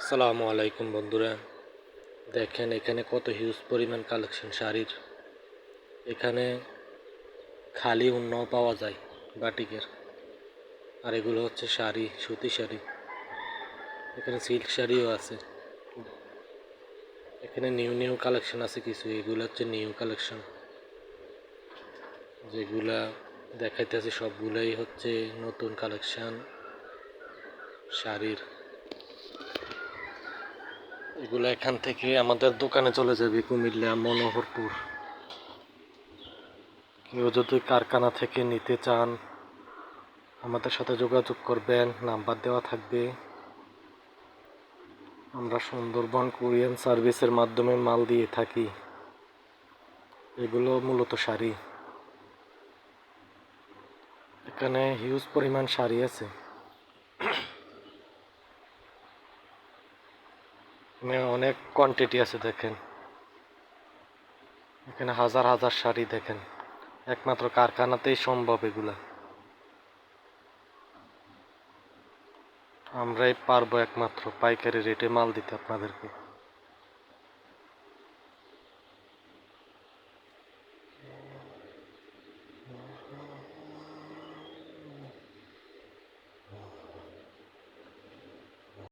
আসসালামু আলাইকুম বন্ধুরা। দেখেন এখানে কত হিউজ পরিমাণ কালেকশন শাড়ির। এখানে খালি উন্নও পাওয়া যায় বাটিকের। আর এগুলো হচ্ছে শাড়ি, সুতি শাড়ি। এখানে সিল্ক শাড়িও আছে। এখানে নিউ নিউ কালেকশন আছে কিছু। এগুলো হচ্ছে নিউ কালেকশন যেগুলা দেখাইতেছে সবগুলাই হচ্ছে নতুন কালেকশন শাড়ির। এগুলো এখান থেকে আমাদের দোকানে চলে যাবে, কুমিল্লা, মনোহরপুর। কেউ যদি কারখানা থেকে নিতে চান, আমাদের সাথে যোগাযোগ করবেন, নাম্বার দেওয়া থাকবে। আমরা সুন্দরবন কোরিয়ান সার্ভিসের মাধ্যমে মাল দিয়ে থাকি। এগুলো মূলত শাড়ি। এখানে হিউজ পরিমাণ শাড়ি আছে। অনেক কোয়ান্টিটি আছে দেখেন। এখানে হাজার হাজার শাড়ি দেখেন। একমাত্র কারখানাতেই সম্ভব এগুলা। আমরাই পারব একমাত্র পাইকারি রেটে মাল দিতে আপনাদেরকে।